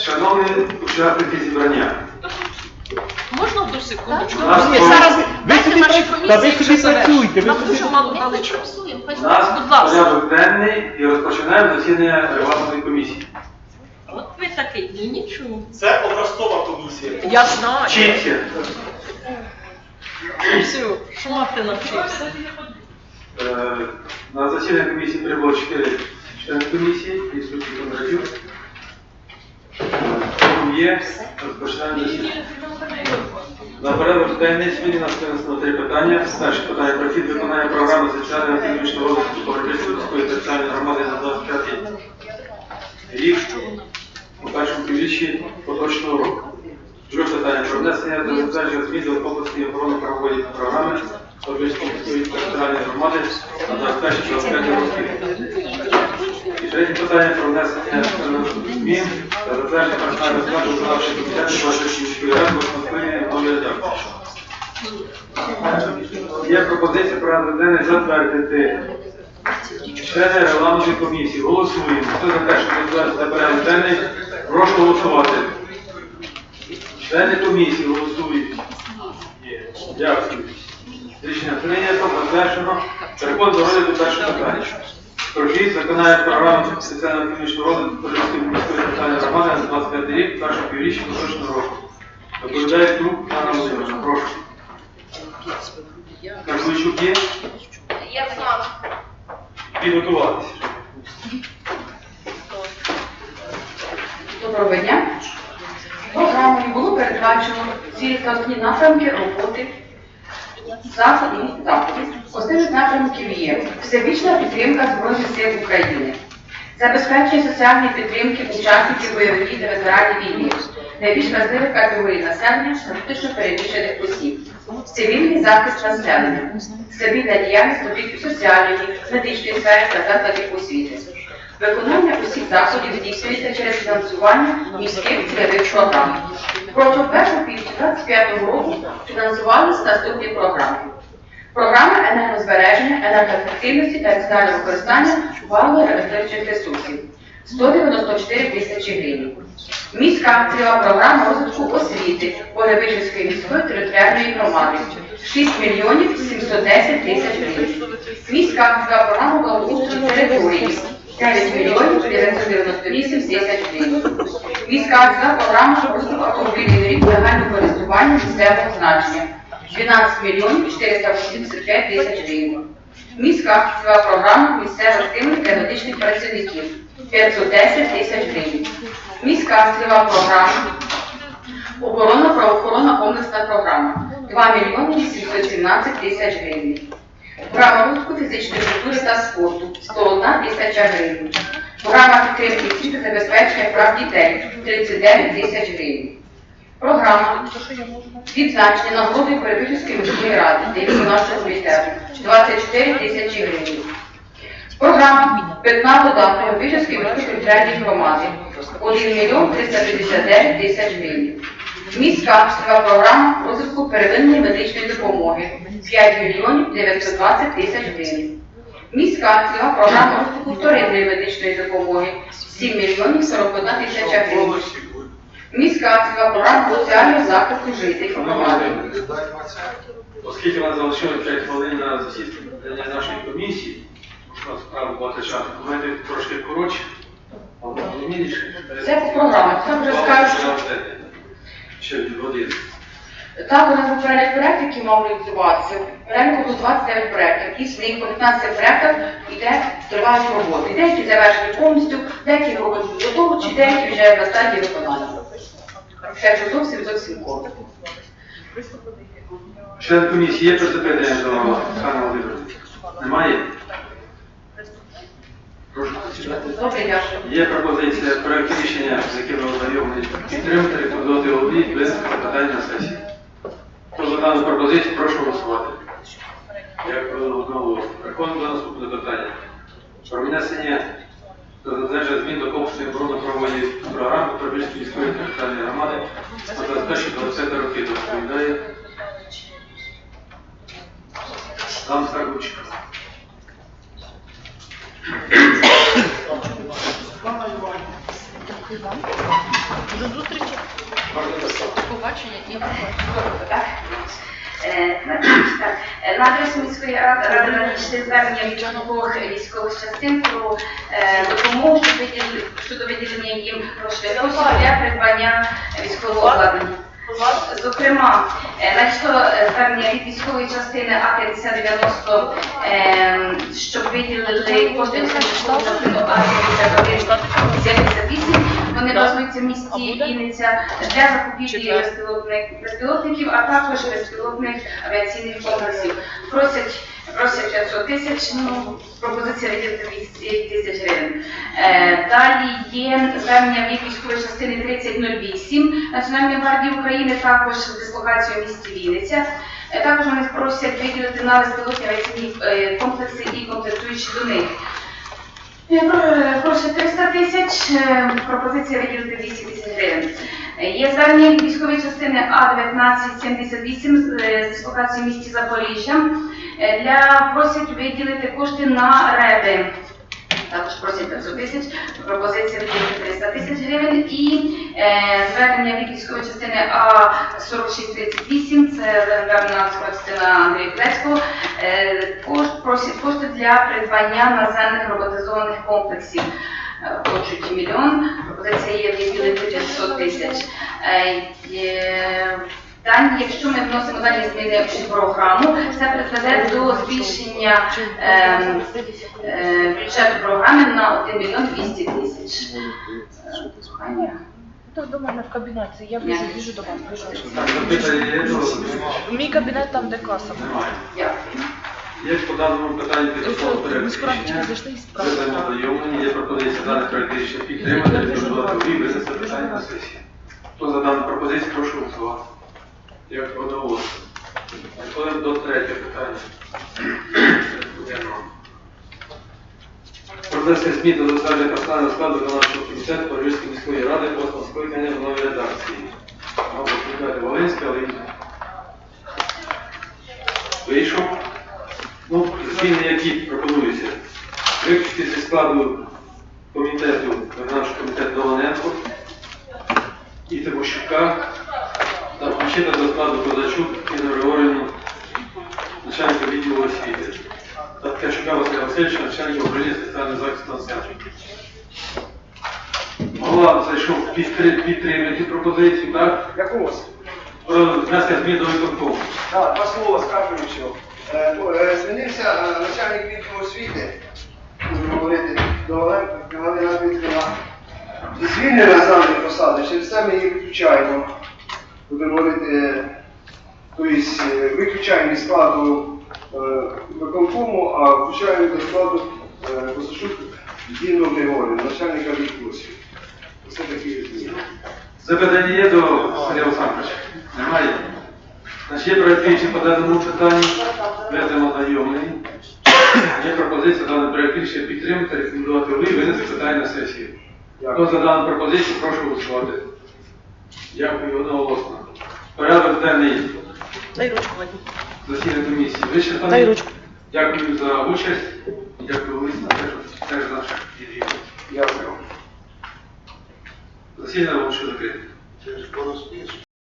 Шановні учасники зібрання, Можна одну секундочку? Нас Ні, зараз Ви дайте собі нашій пра- та ви ще собі працюйте, ви Нам собі- дуже мало дали часу. нас ласка. порядок денний і розпочинаємо засідання регламентної комісії. От ви такий, ну нічого. Це образцова комісія. Я знаю. Вчіться. Все, що мати навчився. Е, На засідання комісії прибуло 4 члени комісії, присутні Кондратюк. Кворум Є, розпочинаємо засідання. На порядок денний сьогодні у нас винесено три питання. Перше питання про хід виконання програми соціально-економічного розвитку Породильської міської територіальної громади на 25 рік у першому півріччі поточного року. Друге питання про внесення та затвердження змін до області охорони правової програми Породильської міської територіальної громади на 21-25 роки. Третє питання про внесення е, змін та затвердження персонального складу виконавчого комітету Породильської міської. Є пропозиція про денний затвердити члени регламентної комісії. Голосуємо. Хто за те, щоб затвердити порядок денний, прошу голосувати. Члени комісії голосують. Дякую. Рішення прийнято, затверджено. Переходимо до розгляду першого питання. Прохід виконає програму соціально-економічного розвитку Подільської міської територіальної громади на 25 рік, першого півріччя поточного року. Доповідає Круг Анна Володимирівна. Прошу. Карпичук є? Я знала. Підготуватися. Доброго дня. Програмою було передбачено та основні напрямки роботи заходів. заходів. Основні напрямків є всебічна підтримка Збройних сил України, забезпечення соціальної підтримки учасників бойових та ветеранів війни, найбільш вразливих категорій населення, фактично переміщених осіб, цивільний захист населення, стабільна діяльність об'єктів соціальної, медичної сфери та закладів освіти. Виконання усіх заходів здійснюється через фінансування міських цільових програм. Протягом першого півріччя 2025 року фінансувалися наступні програми. Програма енергозбереження, енергоефективності та раціонального використання валово-електричних ресурсів 194 тисячі гривень. Міська цільова програма розвитку освіти Полевичівської міської територіальної громади 6 мільйонів 710 тисяч гривень. Міська цільова програма благоустрою території 9 мільйонів 998 тисяч гривень. Міська цільова програма розвитку автомобільних доріг загального користування місцевого значення 12 мільйонів 485 тисяч гривень. Міська цільова програма місцевих для медичних працівників 510 тисяч гривень. Міська цільова програма оборона правоохоронна комплексна програма 2 мільйони 817 тисяч гривень. Програма розвитку фізичної культури та спорту 101 тисяча гривень. Програма підтримки освіти та забезпечення прав дітей 39 тисяч гривень. Програма відзначення нагородою Перебіжівської міської ради дивіться нашого комітету 24 тисячі гривень. Програма Питна вода Перебіжівської міської територіальної громади 1 мільйон 359 тисяч гривень. Міська програма розвитку первинної медичної допомоги 5 мільйонів 920 тисяч гривень. Міська цільова програма розвитку вторинної медичної допомоги 7 мільйонів 41 тисяча гривень. Міська програма соціального захисту жителів громади. Оскільки в нас залишилось 5 хвилин на засідання нашої комісії, що справа багато часу, давайте трошки коротше, або розумніше. Це по програмах. Це вже скажу, що Ще години. Так, у нас був перелік проєктів, які мав реалізуватися. В Переліку було 29 проєктів, і з них по 15 проєктах йде тривають роботи. Деякі завершені повністю, деякі роботи підготовчі, деякі вже на стадії виконання. Це вже зовсім зовсім коротко. Член комісії є призупинення до Оксани Володимирівни? Немає? Прошу. Добре. Є пропозиція проект рішення, з яким ви ознайомлені, підтримати, рекомендувати голові без питання на сесії. Хто за дану пропозицію, прошу голосувати. Дякую одного. Переходимо до наступного питання. Про внесення та затвердження змін до комплексної оборонно-правової програми Пробільської міської територіальної громади на 21-20 роки. Доповідає Там Старгучка. Пана Іванівна, До зустрічі. Побачення і Так. Е, значить, так. Е, На адресу міської ради надійшли звернення від двох військових частин про е, допомогу щодо виділ- щодо виділення їм грошей для придбання військового обладнання. Зокрема, е, надійшло е, звернення від військової частини А-5090, е, щоб виділили кошти військову частину А-5178. Вони в місті Вінниця для закупівлі безпілотних безпілотників, а також безпілотних авіаційних комплексів. Просять просять 500 тисяч, ну, пропозиція виділити 200 тисяч гривень. Е, Далі є звернення від військової частини 3008 Національної гвардії України, також дислокацію в місті Вінниця. Е, Також вони просять виділити на безпілотні авіаційні е, комплекси і комплектуючі до них. Е, про- е, Просять 300 тисяч, е, пропозиція виділити 200 тисяч гривень. Е, Є звернення військової частини А-1978 з е, дислокації в місті Запоріжжя. Е, Для просять виділити кошти на реби. Також просять 500 тисяч, пропозиція виділити 300 тисяч гривень. І е, звернення від військової частини А-4638, це легендарна частина Андрія Клецького, е, кошти для придбання наземних роботизованих комплексів. Е, Хочуть мільйон, пропозиція є виділити 500 тисяч. Е, Дані, якщо ми вносимо дані зміни в програму, це призведе до збільшення ем, е, бюджету програми на 1 мільйон 200 тисяч. Е. То до мене в кабінеті, я біжу, біжу до вас, біжу. Мій кабінет там, де каса. Немає. Дякую. Є по даному питанню Міську раду рішення. Ви ознайомлені, є пропозиція даних проект рішення підтримати, рекомендувати і винести питання на сесію. Хто за дану пропозицію, прошу голосувати. Як одноголосно. Переходимо до третього питання. Денного. Про внесення змін до затвердження персонального складу виконавчого комітету Парижської міської ради восьмого скликання в новій редакції. Мабуть, Михайло Волинська, але вийшов. Зміни, які пропонуються. Виключити зі складу комітету, виконавчого комітету Долоненко і Тимощука та включити до складу Козачук Інну Григорівну, начальника відділу освіти. Та Ткачука Василя Васильовича, начальника управління соціального захисту населення. Голова зайшов підтри- підтримати пропозицію, так? Про внесення змін до виконкому. Так, два слова скажу і все. Е, ну, е, Змінився е, начальник відділу освіти, будемо говорити, до Галина Дмитрівна. Звільнена з даної посади, через це ми її виключаємо. Будемо говорити, тобто виключаємо складу виконкому, а включаємо до складу Косачук Діну Григорівну, начальника відділу освіти. Це такі зміни. Запитання є до Василя Олександровича? Немає? Значить, є проект по даному питанню, ведемо знайомлені. Є пропозиція даний проект підтримати, рекомендувати ви і винести питання на сесію. Хто за дану пропозицію, прошу голосувати. Дякую, одноголосно. Порядок денний дай ручку Вадим. засідання комісії вичерпаний. Дай ручку. Дякую за участь. Дякую Лисі, теж, теж наших дітей. Дякую. Засідання лише закрите. Через.